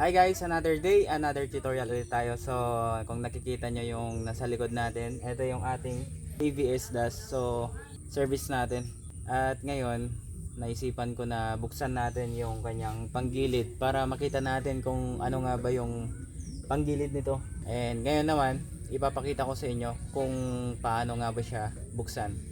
Hi guys, another day, another tutorial ulit tayo. So, kung nakikita nyo yung nasa likod natin, ito yung ating AVS dash. So, service natin. At ngayon, naisipan ko na buksan natin yung kanyang panggilid para makita natin kung ano nga ba yung panggilid nito. And ngayon naman, ipapakita ko sa inyo kung paano nga ba siya buksan.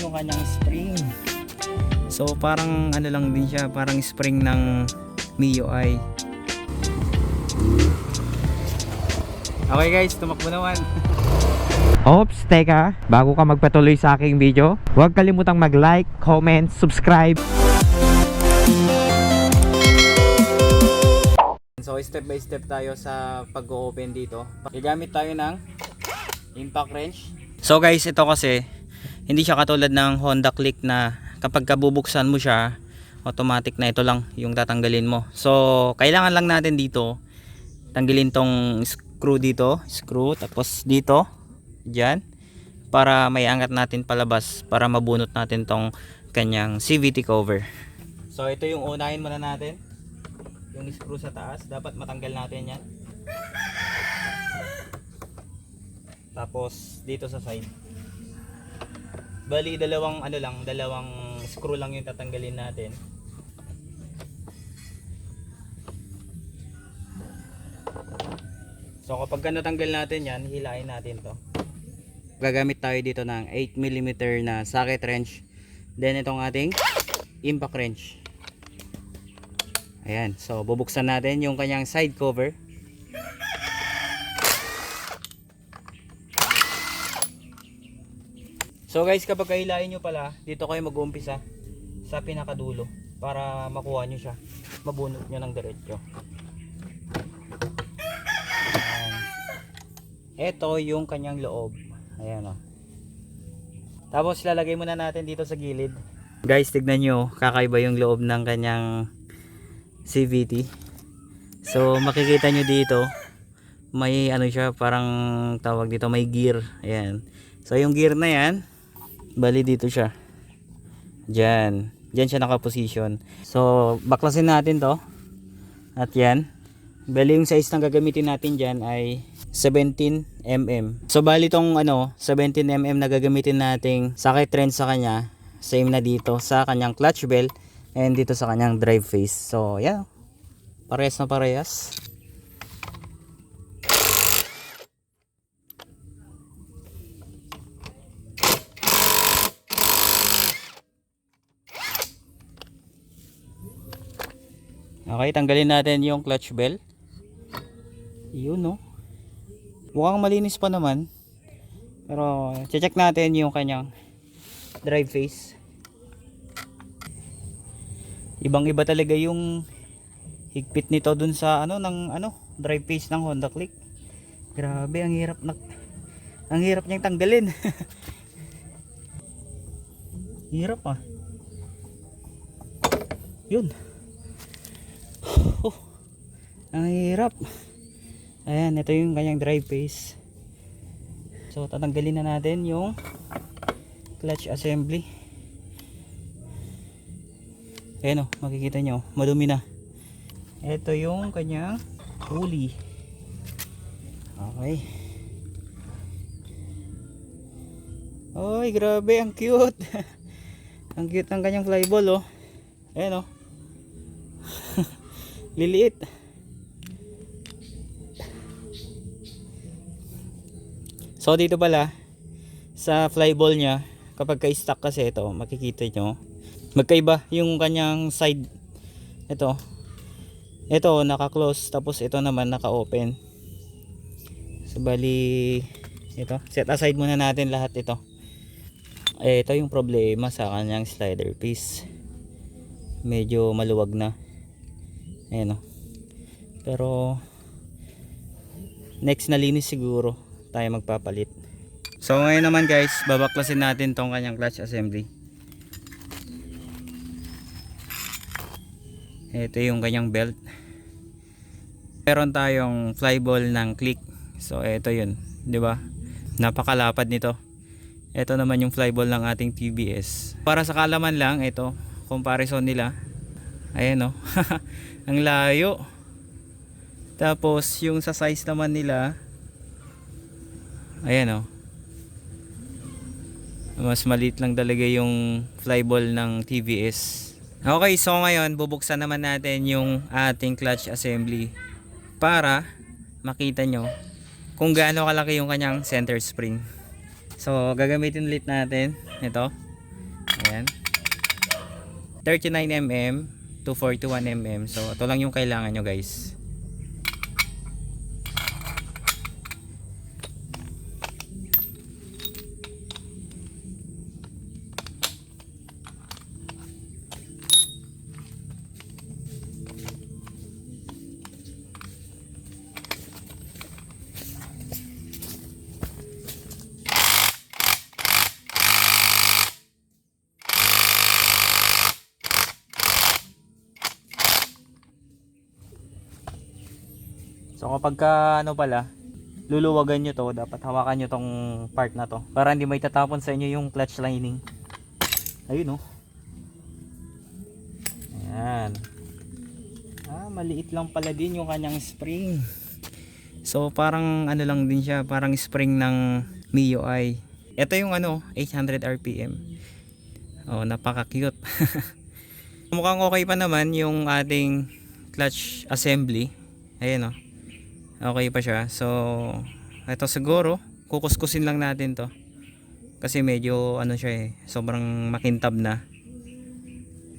Yung kanyang spring. So parang ano lang din siya, parang spring ng MIUI. Okay guys, tumakbo naman. Ops, teka, bago ka magpatuloy sa aking video, huwag kalimutang mag-like, comment, subscribe. So step by step tayo sa pag-open dito. Gagamit tayo ng impact wrench. So guys, ito kasi hindi siya katulad ng Honda Click na kapag kabubuksan mo siya, automatic na ito lang yung tatanggalin mo. So kailangan lang natin dito tanggalin tong screw dito, screw tapos dito, diyan para may angat natin palabas para mabunot natin tong kanyang CVT cover. So ito yung unahin muna natin yung screw sa taas dapat matanggal natin yan tapos dito sa side bali dalawang ano lang dalawang screw lang yung tatanggalin natin. So kapag ka natanggal natin yan hilain natin to. Gagamit tayo dito ng 8mm na socket wrench. Then itong ating impact wrench. Ayan, so bubuksan natin yung kanyang side cover. So guys, kapag kahilain nyo pala, dito kayo mag-uumpisa sa pinakadulo para makuha nyo siya. Mabunot nyo ng diretso. Ito yung kanyang loob. Ayan o. Tapos lalagay muna natin dito sa gilid. Guys, tignan nyo, kakaiba yung loob ng kanyang CVT. So makikita nyo dito may ano siya parang tawag dito may gear. Ayan. So yung gear na yan bali dito siya. Diyan. Diyan siya nakaposition. So baklasin natin to. At yan. Bali yung size ng gagamitin natin diyan ay 17 mm. So bali tong ano 17 mm na gagamitin nating socket wrench sa kanya same na dito sa kanyang clutch bell and dito sa kanyang drive face. So, yeah. Parehas na parehas. Okay, tanggalin natin yung clutch bell. Yun, no. Mukhang malinis pa naman. Pero, check natin yung kanyang drive face ibang iba talaga yung higpit nito dun sa ano ng ano drive face ng Honda Click grabe ang hirap na ang hirap niyang tanggalin hirap ah yun ang hirap ayan ito yung kanyang drive face so tatanggalin na natin yung clutch assembly Ayan o, makikita nyo, madumi na. Ito yung kanyang pulley. Okay. Oy, grabe, ang cute. ang cute ng kanyang flyball oh. Ayan o. Liliit. So dito pala sa flyball niya kapag ka-stuck kasi ito makikita nyo magkaiba yung kanyang side. Ito. Ito naka-close. Tapos ito naman naka-open. So bali ito. Set aside muna natin lahat ito. Ito yung problema sa kanyang slider piece. Medyo maluwag na. Ayan o pero next na linis siguro tayo magpapalit. So ngayon naman guys, babaklasin natin tong kanyang clutch assembly. Ito yung kanyang belt. Meron tayong flyball ng click. So ito yun, 'di ba? Napakalapad nito. Ito naman yung flyball ng ating TBS. Para sa kalaman lang, ito comparison nila. Ayan oh. Ang layo. Tapos yung sa size naman nila Ayan oh. Mas maliit lang talaga yung flyball ng TVS. Okay, so ngayon bubuksan naman natin yung ating clutch assembly para makita nyo kung gaano kalaki yung kanyang center spring. So, gagamitin ulit natin ito. Ayan. 39mm to 41mm. So, ito lang yung kailangan nyo guys. So kapag ka ano pala, luluwagan nyo to, dapat hawakan nyo tong part na to. Para hindi may tatapon sa inyo yung clutch lining. Ayun oh. Ayan. Ah, maliit lang pala din yung kanyang spring. So parang ano lang din siya, parang spring ng MIUI. Ito yung ano, 800 RPM. Oh, napaka cute. Mukhang okay pa naman yung ating clutch assembly. Ayan oh okay pa siya. So ito siguro kukuskusin lang natin to. Kasi medyo ano siya eh sobrang makintab na.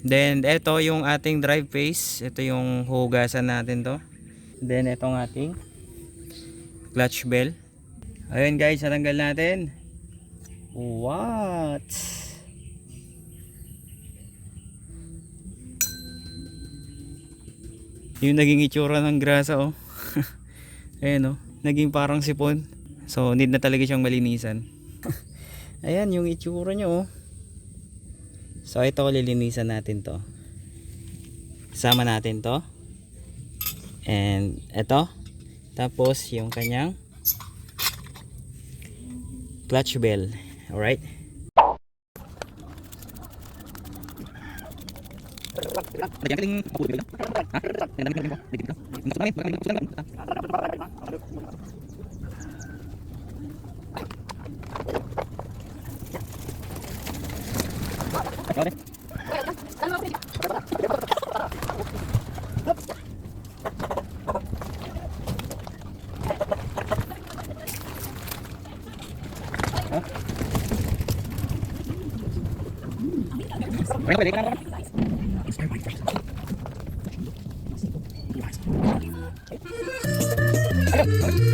Then ito yung ating drive face. Ito yung hugasan natin to. Then itong ating clutch bell. Ayun guys natanggal natin. What? Yung naging itsura ng grasa oh Ayan o, naging parang sipon. So, need na talaga siyang malinisan. Ayan, yung itsura niya oh. So, ito lilinisan natin to. Sama natin to. And, ito. Tapos, yung kanyang clutch bell. Alright? I woke this morning, imagine I was tired. On my pillow lay a single yellow room. I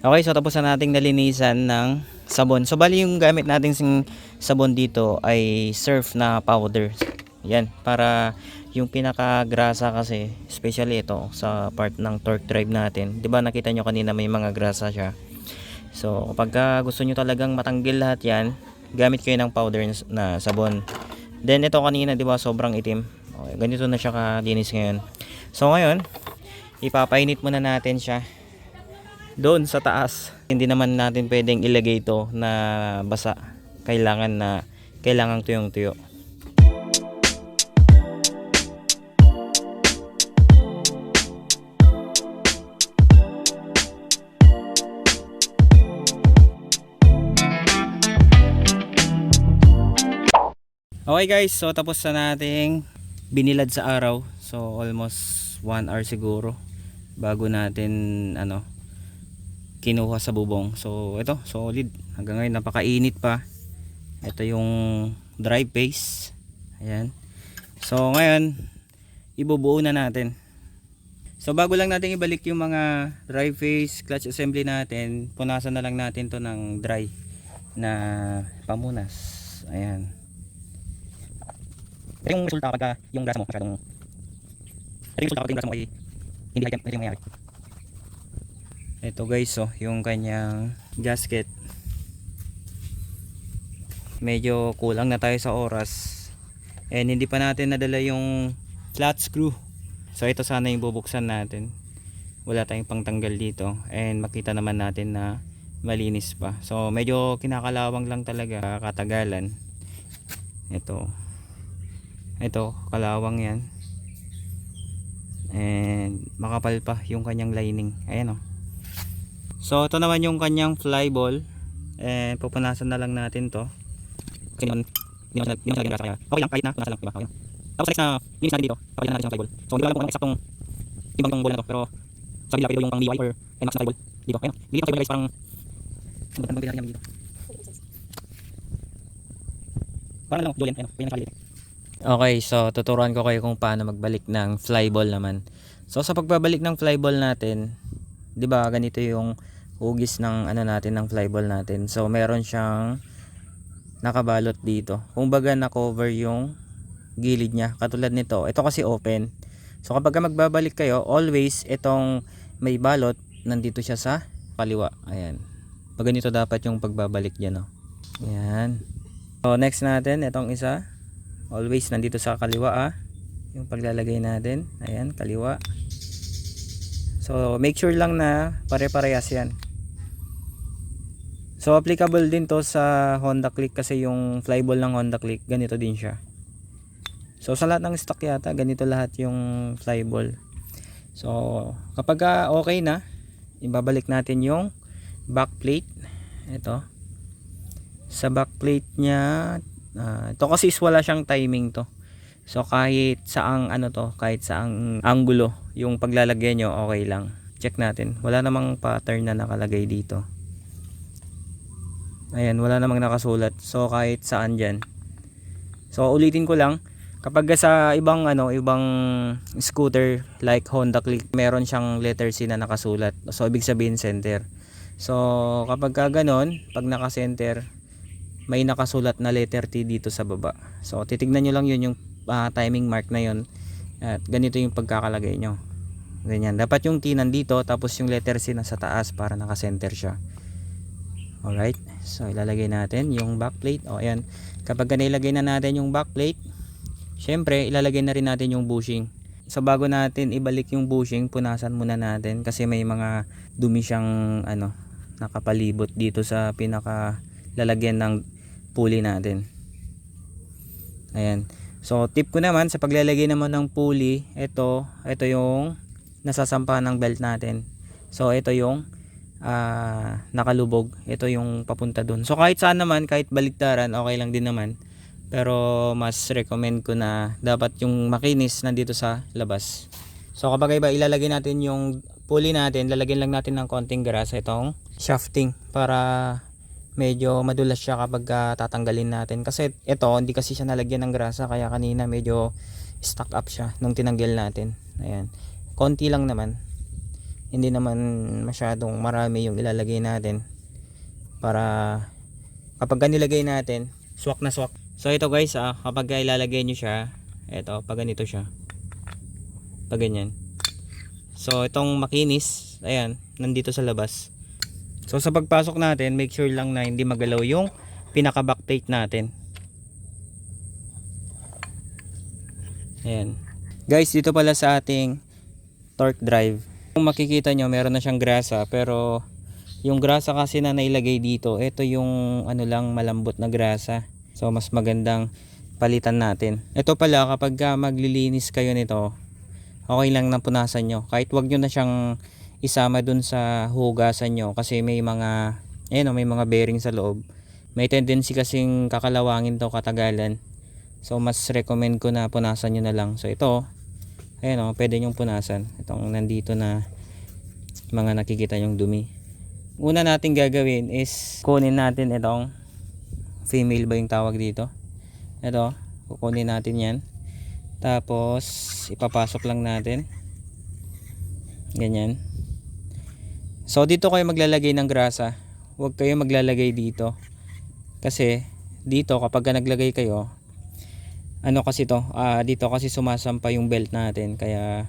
Okay, so tapos na nating nalinisan ng sabon. So bali yung gamit nating sing sabon dito ay surf na powder. Yan, para yung pinaka-grasa kasi, especially ito sa part ng torque drive natin. 'Di ba nakita nyo kanina may mga grasa siya. So kapag ka gusto nyo talagang matanggal lahat yan, gamit kayo ng powder na sabon. Then ito kanina 'di ba sobrang itim. Okay, ganito na siya kalinis ngayon. So ngayon, ipapainit muna natin siya doon sa taas. Hindi naman natin pwedeng ilagay ito na basa. Kailangan na kailangan tuyong-tuyo. Okay guys, so tapos na nating binilad sa araw. So almost 1 hour siguro bago natin ano kinuha sa bubong. So ito, solid. Hanggang ngayon napakainit pa. Ito yung dry paste. Ayan. So ngayon ibubuo na natin. So bago lang natin ibalik yung mga dry face, clutch assembly natin, punasan na lang natin to ng dry na pamunas. Ayan. Yung resulta pagka yung grasa mo masyadong yung resulta pagka yung grasa mo ay hindi item, ito yung mangyayari. Ito guys, oh, yung kanyang gasket. Medyo kulang na tayo sa oras. And hindi pa natin nadala yung flat screw. So ito sana yung bubuksan natin. Wala tayong pangtanggal dito. And makita naman natin na malinis pa. So medyo kinakalawang lang talaga katagalan. Ito. Ito, kalawang yan. And makapal pa yung kanyang lining. Ayan oh. So ito naman yung kanyang fly ball. And pupunasan na lang natin to. Kasi naman, hindi naman hindi. Okay lang, kahit na, punasan lang. Diba? Okay lang. Tapos next na, linis natin dito. Kapag natin siyang fly ball. So hindi ko alam kung anong eksaktong ibang yung ball na to. Pero sa kabila pwede yung pang DIY or NMAX na fly ball. Dito, ayun. Dito ball guys, parang ano ba ang natin dito? Parang lang, Julian, ayun, ayun ang dito. Okay, so tuturuan ko kayo kung paano magbalik ng flyball naman. So sa pagbabalik ng flyball natin, 'di ba ganito yung hugis ng ano natin ng flyball natin. So meron siyang nakabalot dito. Kumbaga na-cover yung gilid niya katulad nito. Ito kasi open. So kapag ka magbabalik kayo, always itong may balot nandito siya sa kaliwa. Ayan. Pag ganito dapat yung pagbabalik diyan, no. Ayan. So next natin itong isa always nandito sa kaliwa ah yung paglalagay natin ayan kaliwa so make sure lang na pare-parehas yan so applicable din to sa Honda Click kasi yung flyball ng Honda Click ganito din siya so sa lahat ng stock yata ganito lahat yung flyball so kapag ah, okay na ibabalik natin yung back plate ito sa back plate niya Ah, ito kasi wala siyang timing to. So kahit saang ano to, kahit saang angulo yung paglalagay nyo, okay lang. Check natin. Wala namang pattern na nakalagay dito. Ayan, wala namang nakasulat. So kahit saan diyan. So ulitin ko lang, kapag sa ibang ano, ibang scooter like Honda Click, meron siyang letter C na nakasulat. So ibig sabihin center. So kapag ka ganon, pag naka-center, may nakasulat na letter T dito sa baba. So titignan nyo lang yun yung ah, timing mark na yun. At ganito yung pagkakalagay nyo. Ganyan. Dapat yung T nandito tapos yung letter C nasa taas para naka-center siya. Alright. So ilalagay natin yung backplate. O ayan. Kapag nailagay na natin yung backplate, syempre ilalagay na rin natin yung bushing. So bago natin ibalik yung bushing, punasan muna natin kasi may mga dumi siyang ano, nakapalibot dito sa pinaka lalagyan ng pulley natin. Ayan. So tip ko naman sa paglalagay naman ng pulley, ito, ito yung nasasampahan ng belt natin. So ito yung ah, nakalubog. Ito yung papunta dun. So kahit saan naman, kahit baliktaran, okay lang din naman. Pero mas recommend ko na dapat yung makinis nandito sa labas. So kapag iba ilalagay natin yung pulley natin, lalagyan lang natin ng konting grasa itong shafting para medyo madulas siya kapag ah, tatanggalin natin kasi ito hindi kasi siya nalagyan ng grasa kaya kanina medyo stuck up siya nung tinanggal natin ayan konti lang naman hindi naman masyadong marami yung ilalagay natin para kapag nilagay natin swak na swak so ito guys ah, kapag ilalagay nyo siya ito pag ganito siya pag ganyan so itong makinis ayan nandito sa labas So sa pagpasok natin, make sure lang na hindi magalaw yung pinaka backplate natin. Ayan. Guys, dito pala sa ating torque drive. Kung makikita nyo, meron na siyang grasa pero yung grasa kasi na nailagay dito, ito yung ano lang malambot na grasa. So mas magandang palitan natin. Ito pala kapag ka maglilinis kayo nito, okay lang na punasan nyo. Kahit wag nyo na siyang isama dun sa hugasan nyo kasi may mga ayun, oh, may mga bearing sa loob. May tendency kasing kakalawangin to katagalan. So mas recommend ko na punasan nyo na lang. So ito, ayan o, pwede nyong punasan. Itong nandito na mga nakikita yung dumi. Una natin gagawin is kunin natin itong female ba yung tawag dito. Ito, kukunin natin yan. Tapos, ipapasok lang natin. Ganyan. So, dito kayo maglalagay ng grasa. Huwag kayo maglalagay dito. Kasi, dito kapag ka naglagay kayo, ano kasi to, ah, dito kasi sumasampa yung belt natin. Kaya,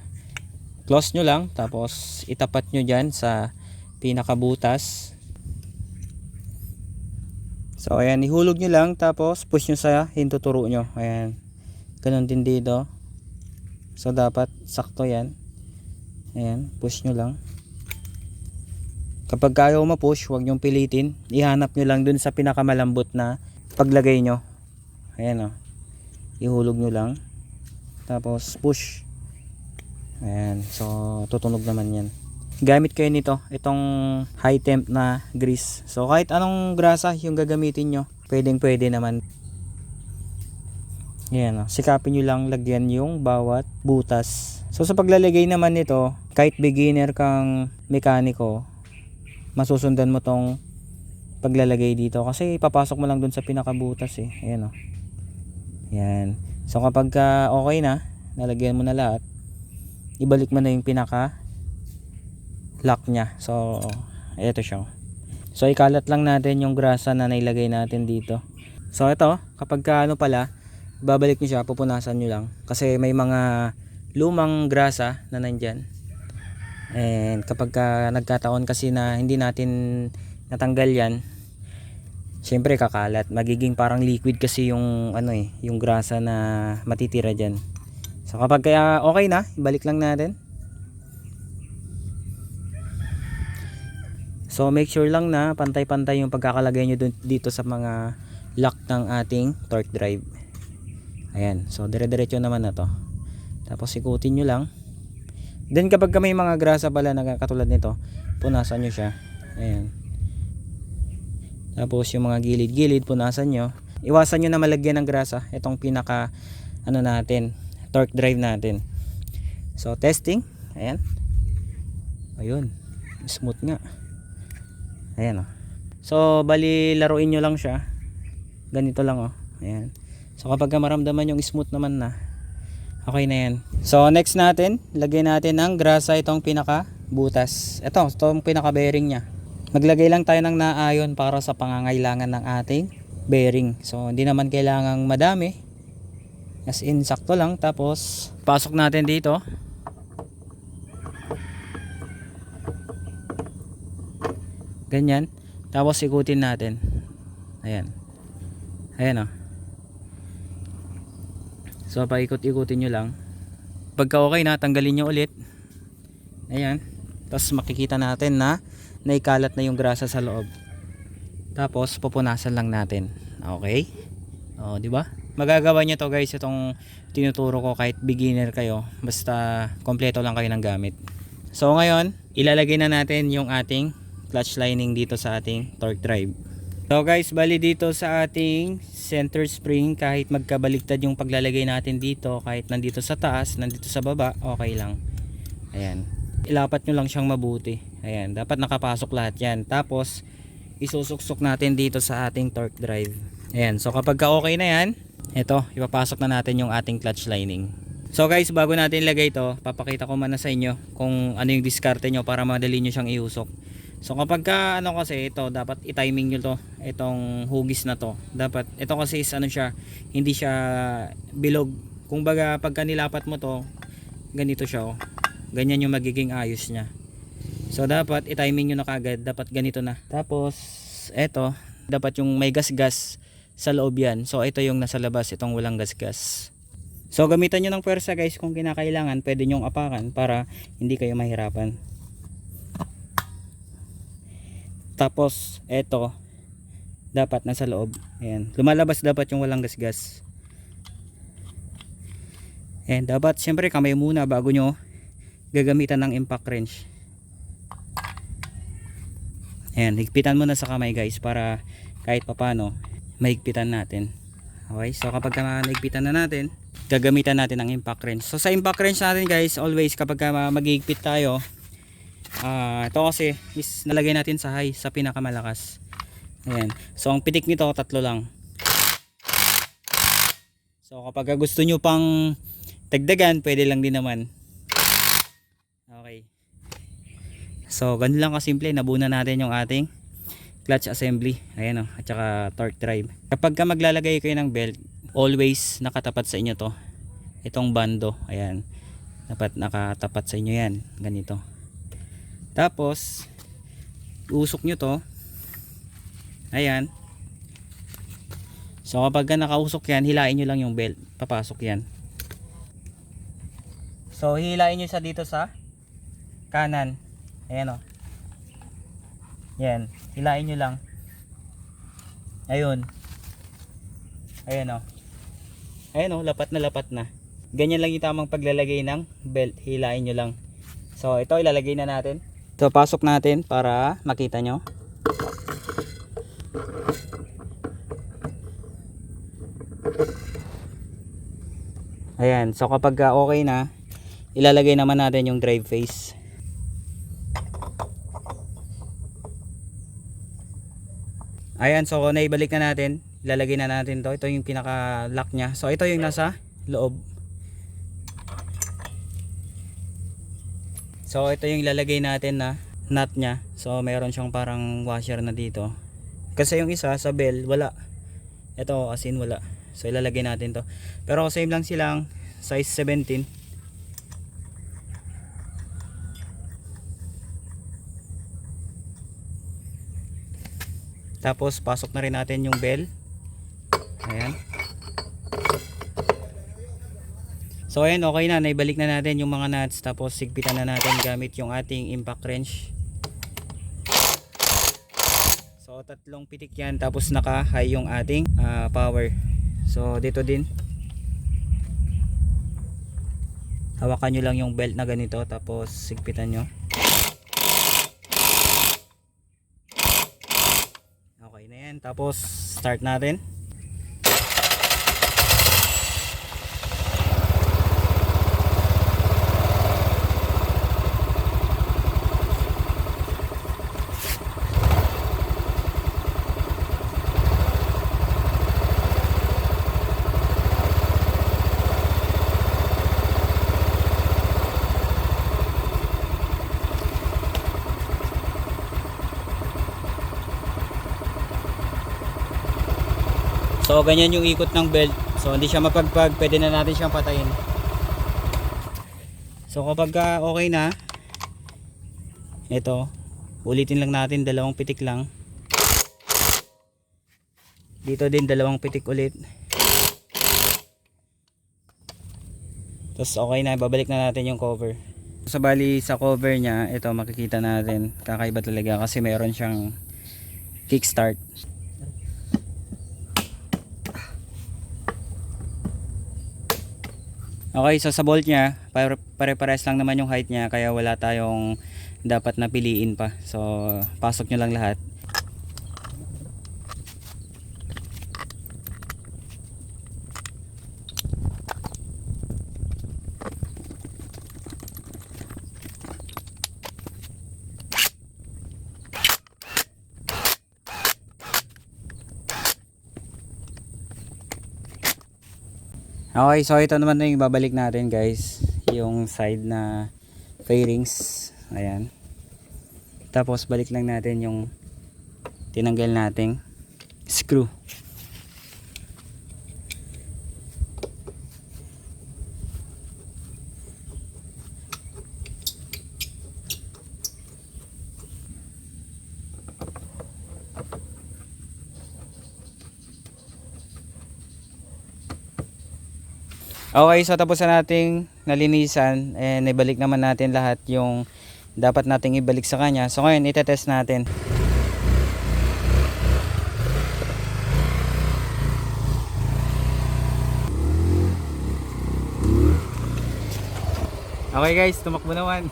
close nyo lang. Tapos, itapat nyo dyan sa pinakabutas. So, ayan, ihulog nyo lang. Tapos, push nyo sa hintuturo nyo. Ayan. Ganon din dito. So, dapat sakto yan. Ayan, push nyo lang. Kapag ayaw ma-push, huwag nyong pilitin. Ihanap nyo lang dun sa pinakamalambot na paglagay nyo. Ayan o. Ihulog nyo lang. Tapos, push. Ayan. So, tutunog naman yan. Gamit kayo nito. Itong high temp na grease. So, kahit anong grasa yung gagamitin nyo, pwedeng pwede naman. Ayan o. Sikapin nyo lang lagyan yung bawat butas. So, sa paglalagay naman nito, kahit beginner kang mekaniko, masusundan mo tong paglalagay dito kasi ipapasok mo lang dun sa pinakabutas eh ayan o yan. So kapag ka okay na nalagyan mo na lahat ibalik mo na yung pinaka lock nya so eto siya. So ikalat lang natin yung grasa na nailagay natin dito. So ito kapag ka ano pala babalik nyo siya pupunasan nyo lang. Kasi may mga lumang grasa na nandyan. And kapag ka nagkataon kasi na hindi natin natanggal yan, syempre kakalat. Magiging parang liquid kasi yung ano eh, yung grasa na matitira diyan. So kapag kaya okay na, ibalik lang natin. So make sure lang na pantay-pantay yung pagkakalagay nyo dito sa mga lock ng ating torque drive. Ayan, so dire-diretso naman na to. Tapos ikutin nyo lang. Then kapag ka may mga grasa pala na katulad nito, punasan nyo siya. Ayan. Tapos yung mga gilid-gilid, punasan nyo. Iwasan nyo na malagyan ng grasa. Itong pinaka, ano natin, torque drive natin. So, testing. Ayan. Ayun. Smooth nga. Ayan o. So, bali, laruin nyo lang siya. Ganito lang o. Ayan. So, kapag ka maramdaman yung smooth naman na, Okay na yan. So next natin, lagyan natin ng grasa itong pinaka butas. Ito, itong pinaka bearing niya. Maglagay lang tayo ng naayon para sa pangangailangan ng ating bearing. So hindi naman kailangang madami. As in sakto lang tapos pasok natin dito. Ganyan. Tapos ikutin natin. Ayan. Ayan oh. So paikot-ikutin nyo lang. Pagka okay na, tanggalin nyo ulit. Ayan. Tapos makikita natin na naikalat na yung grasa sa loob. Tapos pupunasan lang natin. Okay? O, di ba? Magagawa niyo to guys itong tinuturo ko kahit beginner kayo. Basta kompleto lang kayo ng gamit. So ngayon, ilalagay na natin yung ating clutch lining dito sa ating torque drive. So guys, bali dito sa ating center spring kahit magkabaliktad yung paglalagay natin dito kahit nandito sa taas, nandito sa baba, okay lang. Ayan. Ilapat nyo lang siyang mabuti. Ayan, dapat nakapasok lahat yan. Tapos, isusuksok natin dito sa ating torque drive. Ayan, so kapag ka okay na yan, ito, ipapasok na natin yung ating clutch lining. So guys, bago natin ilagay ito, papakita ko muna sa inyo kung ano yung diskarte nyo para madali nyo siyang iusok. So kapag ka ano kasi ito dapat i-timing nyo to itong hugis na to. Dapat ito kasi is ano siya hindi siya bilog. Kung baga pagka nilapat mo to ganito siya oh. Ganyan yung magiging ayos niya. So dapat i-timing nyo na kagad. Dapat ganito na. Tapos eto, dapat yung may gas-gas sa loob yan. So ito yung nasa labas, itong walang gas-gas. So gamitan nyo ng pwersa guys kung kinakailangan. Pwede nyong apakan para hindi kayo mahirapan. Tapos eto, dapat nasa loob. Ayan. Lumalabas dapat yung walang gas-gas. And dapat syempre kamay muna bago nyo gagamitan ng impact wrench. Ayan, higpitan muna sa kamay guys para kahit papano mahigpitan natin. Okay, so kapag ka nahigpitan na natin, gagamitan natin ng impact wrench. So sa impact wrench natin guys, always kapag ka maghihigpit tayo, ah ito kasi is nalagay natin sa high, sa pinakamalakas. Ayan. So ang pitik nito tatlo lang. So kapag gusto nyo pang dagdagan, pwede lang din naman. Okay. So ganun lang kasimple, nabuna natin yung ating clutch assembly. Ayan o, at saka torque drive. Kapag ka maglalagay kayo ng belt, always nakatapat sa inyo to. Itong bando, ayan. Dapat nakatapat sa inyo yan, ganito. Tapos, usok nyo to. Ayan. So kapag ka nakausok yan, hilain nyo lang yung belt. Papasok yan. So hilain nyo siya dito sa kanan. Ayan o. Yan. Hilain nyo lang. Ayun. Ayan o. Ayan o. Lapat na lapat na. Ganyan lang yung tamang paglalagay ng belt. Hilain nyo lang. So ito ilalagay na natin. So pasok natin para makita nyo. Ayan. So kapag ah, okay na, ilalagay naman natin yung drive face. Ayan, so naibalik na natin. Ilalagay na natin to. Ito yung pinaka lock niya. So ito yung nasa loob. So ito yung ilalagay natin na nut niya. So meron siyang parang washer na dito. Kasi yung isa sa bell wala. Ito as in wala. So ilalagay natin to. Pero same lang silang size 17. Tapos pasok na rin natin yung bell. Ayan. So ayan okay na, naibalik na natin yung mga nuts tapos sigpitan na natin gamit yung ating impact wrench. So tatlong pitik yan tapos naka high yung ating ah, power. So dito din. Hawakan nyo lang yung belt na ganito tapos sigpitan nyo. Okay na yan. Tapos start natin. So ganyan yung ikot ng belt. So hindi siya mapagpag, pwede na natin siyang patayin. So kapag ka okay na, ito, ulitin lang natin dalawang pitik lang. Dito din dalawang pitik ulit. Tapos okay na, babalik na natin yung cover. Sa bali sa cover niya, ito makikita natin, kakaiba talaga kasi meron siyang kickstart. Okay, so sa bolt niya, pare- pare-pares lang naman yung height niya kaya wala tayong dapat na piliin pa. So, pasok nyo lang lahat. Okay, so ito naman na yung babalik natin guys. Yung side na fairings. Ayan. Tapos balik lang natin yung tinanggal nating screw. Okay, so tapos na nating nalinisan and ibalik naman natin lahat yung dapat nating ibalik sa kanya. So ngayon, itetest natin. Okay guys, tumakbo naman.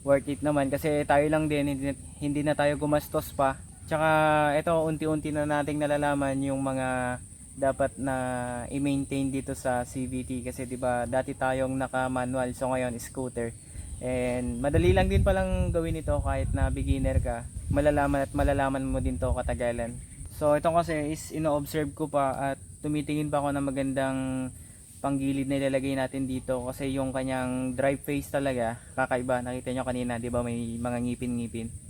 Worth it naman kasi tayo lang din, hindi, hindi na tayo gumastos pa Tsaka ito, unti-unti na nating nalalaman yung mga dapat na i-maintain dito sa CVT kasi 'di ba dati tayong naka-manual so ngayon scooter. And madali lang din palang gawin ito kahit na beginner ka. Malalaman at malalaman mo din to katagalan. So ito kasi is ino-observe ko pa at tumitingin pa ako ng magandang panggilid na ilalagay natin dito kasi yung kanyang drive face talaga kakaiba nakita nyo kanina 'di ba may mga ngipin-ngipin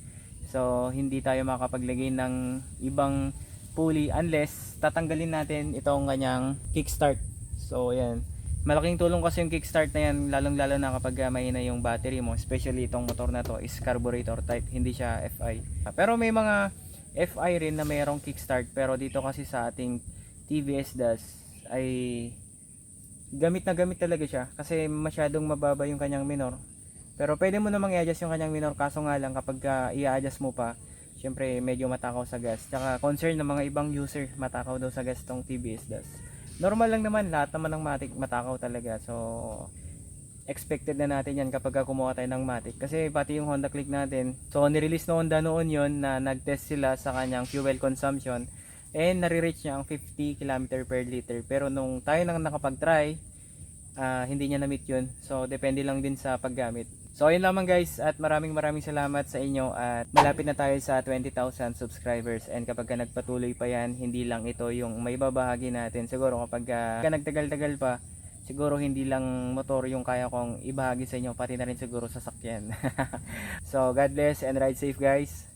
so hindi tayo makapaglagay ng ibang pulley unless tatanggalin natin itong kanyang kickstart. So ayan malaking tulong kasi yung kickstart na yan lalong lalo na kapag uh, mahina yung battery mo especially itong motor na to is carburetor type hindi siya FI pero may mga FI rin na mayroong kickstart pero dito kasi sa ating TVS DAS ay gamit na gamit talaga siya kasi masyadong mababa yung kanyang minor pero pwede mo namang i-adjust yung kanyang minor. Kaso nga lang kapag ka i-adjust mo pa syempre medyo matakaw sa gas tsaka concern ng mga ibang user matakaw daw sa gas tong TBS DAS normal lang naman lahat naman ng matic matakaw talaga. So expected na natin yan kapag ka kumuha tayo ng matic kasi pati yung Honda Click natin so nirelease na Honda noon yon na nag-test sila sa kanyang fuel consumption. And nare-reach niya ang 50 km per liter. Pero nung tayo nang nakapag-try ah, hindi niya na-meet yun. So depende lang din sa paggamit So ayun lamang guys at maraming maraming salamat sa inyo at malapit na tayo sa 20,000 subscribers and kapag ka nagpatuloy pa yan hindi lang ito yung may babahagi natin siguro kapag ah, ka, nagtagal-tagal pa siguro hindi lang motor yung kaya kong ibahagi sa inyo pati na rin siguro sasakyan. so God bless and ride safe guys.